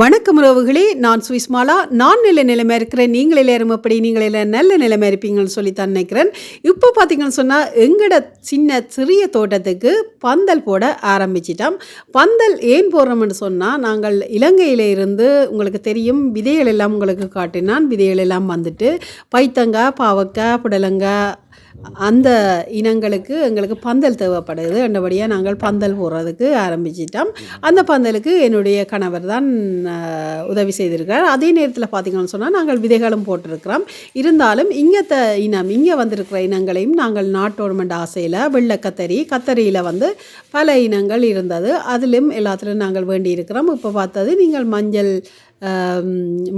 வணக்கம் உறவுகளே நான் சுவிஸ்மாலா. நான் நல்ல நிலைமை இருக்கிறேன். நீங்கள் எல்லாரும் அப்படி நீங்கள் எல்லாம் நல்ல நிலைமை இருப்பீங்கன்னு சொல்லித்தான் நினைக்கிறேன். இப்போ பார்த்தீங்கன்னு சொன்னால் எங்கட சின்ன சிறிய தோட்டத்துக்கு பந்தல் போட ஆரம்பிச்சிட்டோம். பந்தல் ஏன் போடுறோம்னு சொன்னால் நாங்கள் இலங்கையில இருந்து உங்களுக்கு தெரியும் விதைகள் எல்லாம் உங்களுக்கு காட்டினான். விதைகள் எல்லாம் வந்துட்டு பைத்தங்காய் பாவக்காய் புடலங்காய் அந்த இனங்களுக்கு எங்களுக்கு பந்தல் தேவைப்படுது. அந்தபடியாக நாங்கள் பந்தல் போடுறதுக்கு ஆரம்பிச்சிட்டோம். அந்த பந்தலுக்கு என்னுடைய கணவர் தான் உதவி செய்திருக்கிறார். அதே நேரத்தில் பார்த்தீங்கன்னு சொன்னால் நாங்கள் விதைகளும் போட்டிருக்கிறோம். இருந்தாலும் இங்கத்த இனம் இங்கே வந்திருக்கிற இனங்களையும் நாங்கள் நாட்டோர்மெண்ட் ஆசையில் வெள்ளை கத்தரி கத்தரியில் வந்து பல இனங்கள் இருந்தது. அதிலும் எல்லாத்துலையும் நாங்கள் வேண்டி இருக்கிறோம் இப்போ பார்த்தது நீங்கள் மஞ்சள்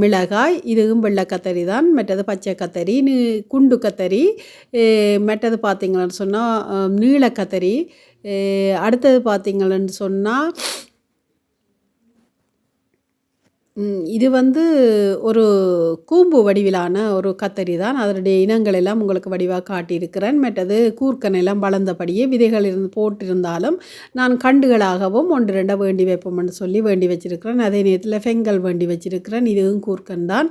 மிளகாய் இதுவும் வெள்ளை கத்தரி தான். மற்றது பச்சை கத்தரி நீ குண்டு கத்தரி மற்றது பார்த்தீங்கன்னு சொன்னால் நீல கத்தரி அடுத்தது பார்த்தீங்கன்னு சொன்னால் ம், இது வந்து ஒரு கூம்பு வடிவிலான ஒரு கத்தரி தான். அதனுடைய இனங்கள் எல்லாம் உங்களுக்கு வடிவாக காட்டியிருக்கிறேன். மற்றது கூர்க்கன் எல்லாம் வளர்ந்தபடியே விதைகள் இருந்து போட்டிருந்தாலும் நான் கண்டுகளாகவும் ஒன்று ரெண்டாக வேண்டி வைப்போம்னு சொல்லி வேண்டி வச்சிருக்கிறேன். அதே நேரத்தில் ஃபெங்கல் வேண்டி வச்சிருக்கிறேன். இதுவும் கூர்க்கன் தான்.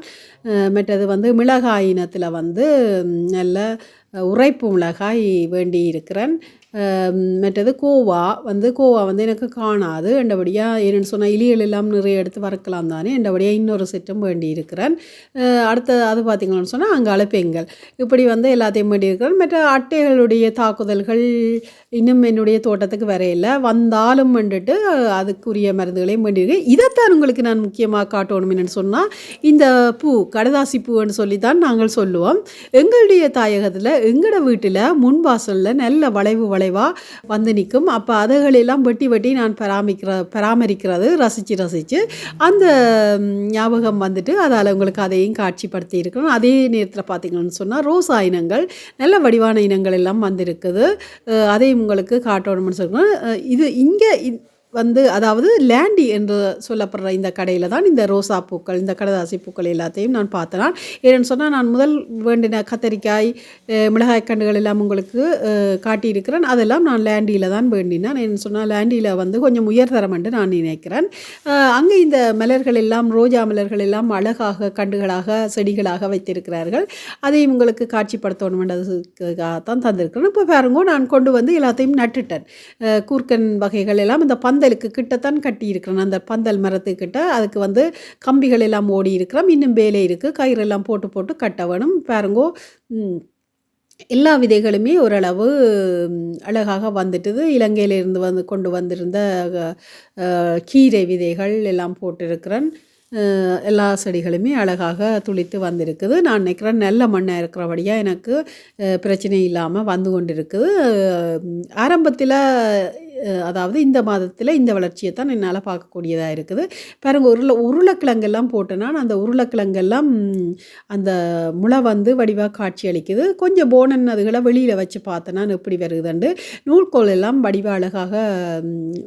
அஹ், மற்றது வந்து மிளகாய் இனத்தில் வந்து நல்ல உரைப்பு மிளகாய் வேண்டி இருக்கிறேன் மற்றது கோவா. வந்து கோவா வந்து எனக்கு காணாது. என்றபடியாக என்னென்னு சொன்னால் இலிகள் எல்லாம் நிறைய எடுத்து வறுக்கலாம் தானே. என்றபடியாக இன்னொரு செட்டும் வேண்டி இருக்கிறேன் அடுத்த அது பார்த்திங்கன்னு சொன்னால் அங்கால பெண்கள். இப்படி வந்து எல்லாத்தையும் வேண்டி இருக்கிறேன் மற்ற அட்டைகளுடைய தாக்குதல்கள் இன்னும் என்னுடைய தோட்டத்துக்கு வரையில வந்தாலும் வந்துட்டு அதுக்குரிய மருந்துகளையும் வேண்டியிருக்கு இதைத்தான் உங்களுக்கு நான் முக்கியமாக காட்டணும் என்னென்னு சொன்னால் இந்த பூ கடதாசி பூன்னு சொல்லி தான் நாங்கள் சொல்லுவோம். எங்களுடைய தாயகத்தில் எங்களோட வீட்டில் முன்வாசலில் நல்ல வளைவு வளைவாக வந்து நிற்கும் அப்போ அதுகளெல்லாம் வெட்டி வெட்டி நான் பராமரிக்கிற பராமரிக்கிறது ரசித்து ரசித்து அந்த ஞாபகம் வந்துட்டு அதால் உங்களுக்கு அதையும் காட்சிப்படுத்தி இருக்கணும் அதே நேரத்தில் பார்த்தீங்கன்னு சொன்னால் ரோசா இனங்கள் நல்ல வடிவான இனங்கள் எல்லாம் வந்திருக்குது. அதையும் உங்களுக்கு காட்டணும்னு சொல்லணும் இது இங்கே வந்து அதாவது லேண்டி என்று சொல்லப்படுற இந்த கடையில் தான் இந்த ரோசா பூக்கள் இந்த கடதாசி பூக்கள் எல்லாத்தையும் நான் பார்த்தேன். ஏன்னு சொன்னால் நான் முதல் வேண்டின கத்தரிக்காய் மிளகாய் கண்டுகள் எல்லாம் உங்களுக்கு காட்டியிருக்கிறேன். அதெல்லாம் நான் லேண்டியில் தான் வேண்டினேன். ஏன்னு சொன்னால் லேண்டியில் வந்து கொஞ்சம் உயர்தரம் என்று நான் நினைக்கிறேன். அங்கே இந்த மலர்கள் எல்லாம் ரோஜா மலர்கள் எல்லாம் அழகாக கண்டுகளாக செடிகளாக வைத்திருக்கிறார்கள். அதையும் உங்களுக்கு காட்சிப்படுத்தணுன்றதுக்காகத்தான் தந்திருக்கிறேன். இப்போ பாருங்க நான் கொண்டு வந்து எல்லாத்தையும் நட்டுட்டேன். கூர்க்கன் வகைகள் எல்லாம் இந்த பந்தலுக்கு கிட்டத்தான் கட்டி இருக்கிறேன் அந்த பந்தல் மரத்துக்கிட்ட அதுக்கு வந்து கம்பிகள் எல்லாம் ஓடி இருக்கிறோம். இன்னும் வேலை இருக்குது கயிறெல்லாம் போட்டு போட்டு கட்ட வேணும். பாருங்கோ எல்லா விதைகளுமே ஓரளவு அழகாக வந்துட்டுது. இலங்கையிலிருந்து வந்து கொண்டு வந்திருந்த கீரை விதைகள் எல்லாம் போட்டிருக்கிறேன். எல்லா செடிகளுமே அழகாக துளித்து வந்திருக்குது. நான் நினைக்கிறேன் நல்ல மண்ணாக இருக்கிறபடியாக எனக்கு பிரச்சனை இல்லாமல் வந்து கொண்டிருக்குது. ஆரம்பத்தில் அதாவது இந்த மாதத்தில் இந்த வளர்ச்சியை தான் என்னால் பார்க்கக்கூடியதாக இருக்குது. பாருங்கள் உருளை உருளைக்கிழங்கெல்லாம் போட்டேன்னா அந்த உருளைக்கிழங்கெல்லாம் அந்த முளை வந்து வடிவாக காட்சி அளிக்குது. கொஞ்சம் போனன் அதுகளை வெளியில் வச்சு பார்த்தேன்னா எப்படி வருதுண்டு. நூல்கோல் எல்லாம் வடிவ அழகாக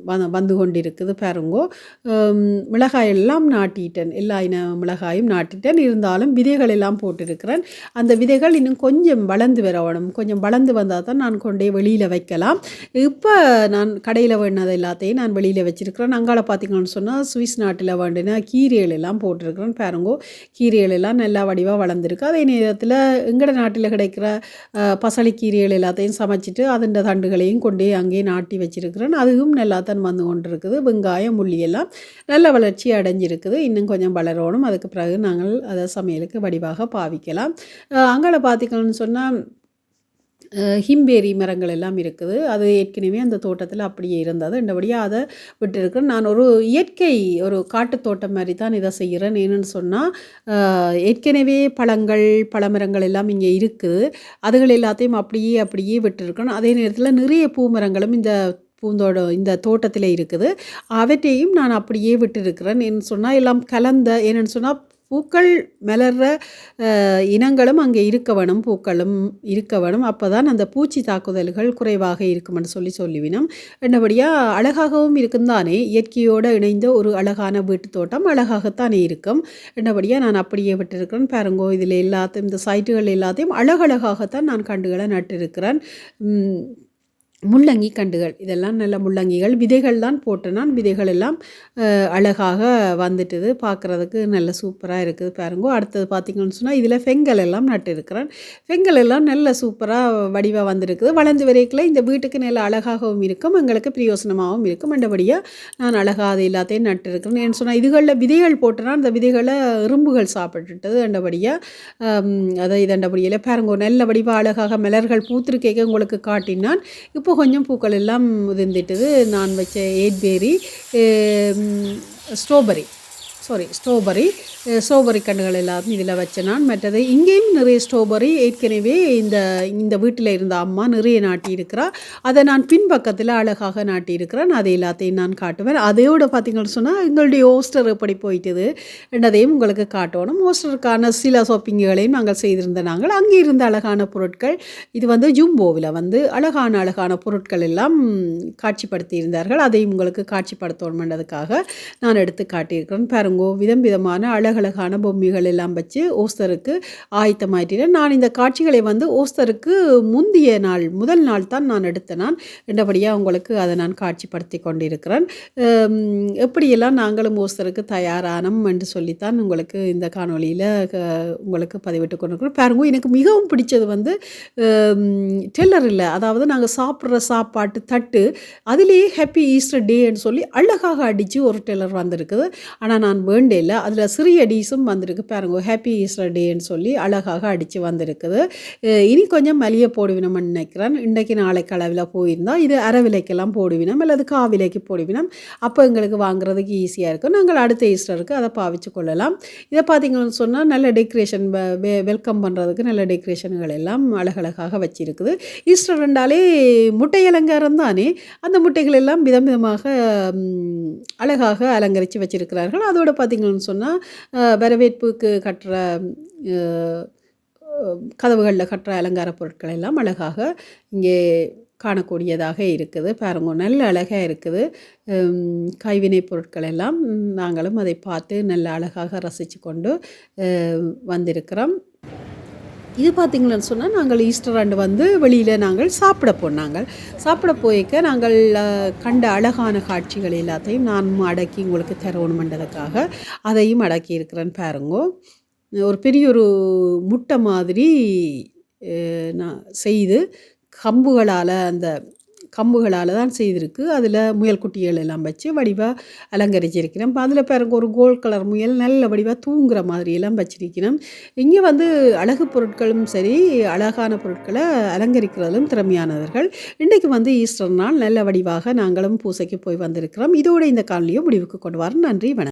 வ- வந்து கொண்டிருக்குது பாருங்கோ. மிளகாயெல்லாம் மிளகாய் எல்லாம் நாட்டிட்டேன். எல்லா இன மிளகாயும் நாட்டிட்டேன். இருந்தாலும் விதைகள் எல்லாம் போட்டிருக்கிறேன். அந்த விதைகள் இன்னும் கொஞ்சம் வளர்ந்து வரணும். கொஞ்சம் வளர்ந்து வந்தால் தான் நான் கொண்டே வெளியில் வைக்கலாம். இப்போ நான் கடையில் வேணது எல்லாத்தையும் நான் வெளியில் வச்சுருக்கிறேன். அங்கால பார்த்திங்கன்னு சொன்னால் சுவிஸ் நாட்டில் வேண்டின கீரைகள் எல்லாம் போட்டிருக்கிறேன் பாருங்கோ. கீரைகள் எல்லாம் நல்லா வடிவாக வளர்ந்துருக்கு. அதே நேரத்தில் எங்கட நாட்டில் கிடைக்கிற பசளி கீரைகள் எல்லாத்தையும் சமைச்சிட்டு அதன் தண்டுகளையும் கொண்டு அங்கேயே நாட்டி வச்சிருக்கிறேன். அதுவும் நல்லா தான் வந்து கொண்டு இருக்குது வெங்காயம் முள்ளி எல்லாம் நல்ல வளர்ச்சி அடைஞ்சிருக்குது. இன்னும் கொஞ்சம் வளரணும். அதுக்கு பிறகு நாங்கள் அதை சமையலுக்கு வடிவாக பாவிக்கலாம். அங்கால பார்த்திங்கன்னு சொன்னால் ஹிம்பேரி மரங்கள் எல்லாம் இருக்குது. அது ஏற்கனவே அந்த தோட்டத்தில் அப்படியே இருந்தது. என்றபடியாக அதை விட்டுருக்கிறேன். நான் ஒரு இயற்கை ஒரு காட்டுத் தோட்டம் மாதிரி தான் இதை செய்கிறேன் என்னென்னு சொன்னால் ஏற்கனவே பழங்கள் பழமரங்கள் எல்லாம் இங்கே இருக்குது. அதுகள் எல்லாத்தையும் அப்படியே அப்படியே விட்டுருக்கணும் அதே நேரத்தில் நிறைய பூமரங்களும் இந்த பூந்தோட இந்த தோட்டத்தில் இருக்குது. அவற்றையும் நான் அப்படியே விட்டுருக்கிறேன். என்ன சொன்னால் எல்லாம் கலந்த என்னென்னு சொன்னால் பூக்கள் மலர்ற இனங்களும் அங்கே இருக்க வேணும் பூக்களும் இருக்க வேணும். அப்போ தான் அந்த பூச்சி தாக்குதல்கள் குறைவாக இருக்கும்னு சொல்லி சொல்லிவினோம் என்னபடியாக அழகாகவும் இருக்கும் தானே இயற்கையோடு இணைந்த ஒரு அழகான வீட்டு தோட்டம் அழகாகத்தானே இருக்கும். என்னபடியாக நான் அப்படியே விட்டிருக்கிறேன். பாருங்கோ இதில் எல்லாத்தையும் இந்த சைட்டுகள் எல்லாத்தையும் அழகழகாகத்தான் நான் கண்டுகளை நட்டிருக்கிறேன். முள்ளங்கி கண்டுகள். இதெல்லாம் நல்ல முள்ளங்கிகள். விதைகள் தான் போட்டேன் நான் விதைகள் எல்லாம் அழகாக வந்துட்டுது. பார்க்குறதுக்கு நல்ல சூப்பராக இருக்குது பாருங்க. அடுத்தது பார்த்திங்கன்னு சொன்னால் இதில் ஃபெங்கல் எல்லாம் நட்டிருக்கிறேன். ஃபெங்கல் எல்லாம் நல்ல சூப்பராக வடிவாக வந்திருக்குது. வளர்ந்து வரைக்கில் இந்த வீட்டுக்கு நல்ல அழகாகவும் இருக்கும். எங்களுக்கு பிரயோசனமாகவும் இருக்கும். என்றபடியாக நான் அழகாக அது எல்லாத்தையும் நட்டிருக்கிறேன். ஏன்னு சொன்னால் இதுகளில் விதைகள் போட்டேன்னா அந்த விதைகளை எறும்புகள் சாப்பிட்டுட்டது. என்றபடியாக அதை இதண்டபடியில் பாருங்க நல்ல வடிவாக அழகாக மலர்கள் பூத்திருக்கேக்க உங்களுக்கு காட்டினான். இப்போ இப்போ கொஞ்சம் பூக்கள் எல்லாம் உதிர்ந்துட்டது. நான் வச்ச எயிட்பேரி ஸ்ட்ராபெரி. சாரி ஸ்ட்ராபெரி ஸ்ட்ராபெரி கன்றுகள் எல்லாரும் இதில் வச்சேன் நான். மற்றது இங்கேயும் நிறைய ஸ்ட்ராபெரி ஏற்கனவே இந்த இந்த வீட்டில் இருந்த அம்மா நிறைய நாட்டி அதை நான் பின்பக்கத்தில் அழகாக நாட்டியிருக்கிறேன். அதை எல்லாத்தையும் நான் காட்டுவேன். அதையோடு பார்த்தீங்கன்னு சொன்னால் எங்களுடைய ஓஸ்டர் எப்படி போயிட்டது என்றதையும் உங்களுக்கு காட்டணும். ஹோஸ்டருக்கான சில ஷாப்பிங்குகளையும் நாங்கள் செய்திருந்த நாங்கள். அங்கே இருந்த அழகான பொருட்கள் இது வந்து ஜும்போவில் வந்து அழகான அழகான பொருட்கள் எல்லாம் காட்சிப்படுத்தியிருந்தார்கள். அதையும் உங்களுக்கு காட்சிப்படுத்தணும்ன்றதுக்காக நான் எடுத்து காட்டியிருக்கிறேன். பாருங்கோ விதம் விதமான அழகழகான பொம்மைகள் எல்லாம் வச்சு ஓஸ்தருக்கு ஆயத்தமாயிட்டேன் நான் இந்த காட்சிகளை வந்து ஓஸ்தருக்கு முந்திய நாள் முதல் நாள் தான் நான் எடுத்த நான். என்றபடியாக உங்களுக்கு அதை நான் காட்சிப்படுத்தி கொண்டிருக்கிறேன். எப்படியெல்லாம் நாங்களும் ஓஸ்தருக்கு தயாரானம் என்று சொல்லித்தான் உங்களுக்கு இந்த காணொலியில் உங்களுக்கு பதிவிட்டு கொண்டிருக்கிறோம். பாருங்க எனக்கு மிகவும் பிடிச்சது வந்து டெல்லர் இல்லை. அதாவது நாங்கள் சாப்பிட்ற சாப்பாட்டு தட்டு அதிலேயே ஹாப்பி ஈஸ்டர் டேன்னு சொல்லி அழகாக அடித்து ஒரு டெல்லர் வந்திருக்குது. ஆனால் நான் வேண்டே இல்லை அதில் சிறிய டீஸும் வந்திருக்கு. பாருங்க ஹாப்பி ஈஸ்டர் டேன்னு சொல்லி அழகாக அடித்து வந்திருக்குது. இனி கொஞ்சம் மலிய போடுவினம்னு நினைக்கிறேன். இன்றைக்கு நாளைக்கு அளவில் போயிருந்தால் இது அரை விலைக்கெல்லாம் போடுவினம் அல்லது கா விலைக்கு போடுவினம். அப்போ எங்களுக்கு வாங்குறதுக்கு ஈஸியாக இருக்கும். நாங்கள் அடுத்த ஈஸ்டருக்கு அதை பாவிச்சு கொள்ளலாம். இதை பார்த்தீங்கன்னு சொன்னால் நல்ல டெக்கரேஷன் வெல்கம் பண்ணுறதுக்கு நல்ல டெக்கரேஷன்கள் எல்லாம் அழகழகாக வச்சுருக்குது. ஈஸ்டர் ரெண்டாலே முட்டை அலங்காரம் தானே? அந்த முட்டைகள் எல்லாம் விதம் விதமாக அழகாக அலங்கரித்து வச்சுருக்கிறார்கள். அதோடு பார்த்திங்கன்னு சொன்னால் வரவேற்புக்கு கட்டுற கதவுகளில் கட்டுற அலங்கார பொருட்கள் எல்லாம் அழகாக இங்கே காணக்கூடியதாக இருக்குது. பாருங்க நல்ல அழகாக இருக்குது. கைவினை பொருட்கள் எல்லாம் நாங்களும் அதை பார்த்து நல்ல அழகாக ரசித்து கொண்டு வந்திருக்கிறோம். இது பார்த்திங்களன்னு சொன்னால் நாங்கள் ஈஸ்டர் ஆண்டு வந்து வெளியில் நாங்கள் சாப்பிட போனாங்கள் சாப்பிட போய்க்க நாங்கள் கண்ட அழகான காட்சிகள் எல்லாத்தையும் நான் அடக்கி உங்களுக்கு தரணுமென்றதுக்காக அதையும் அடக்கி இருக்கிறேன் பாருங்கோ. ஒரு பெரிய ஒரு முட்டை மாதிரி நான் செய்து கம்புகளால் அந்த கம்புகளால் தான் செய்திருக்கு. அதில் முயல் குட்டிகள் எல்லாம் வச்சு வடிவாக அலங்கரிச்சிருக்கிறோம் இப்போ அதில் பாருங்க ஒரு கோல்ட் கலர் முயல் நல்ல வடிவாக தூங்குற மாதிரியெல்லாம் வச்சிருக்கிறோம் இங்கே வந்து அழகு பொருட்களும் சரி அழகான பொருட்களை அலங்கரிக்கிறதும் திறமையானவர்கள். இன்றைக்கு வந்து ஈஸ்டர் நாள் நல்ல வடிவாக நாங்களும் பூசைக்கு போய் வந்திருக்கிறோம். இதோடு இந்த காலையும் முடிவுக்கு கொண்டு வரோம் நன்றி வணக்கம்.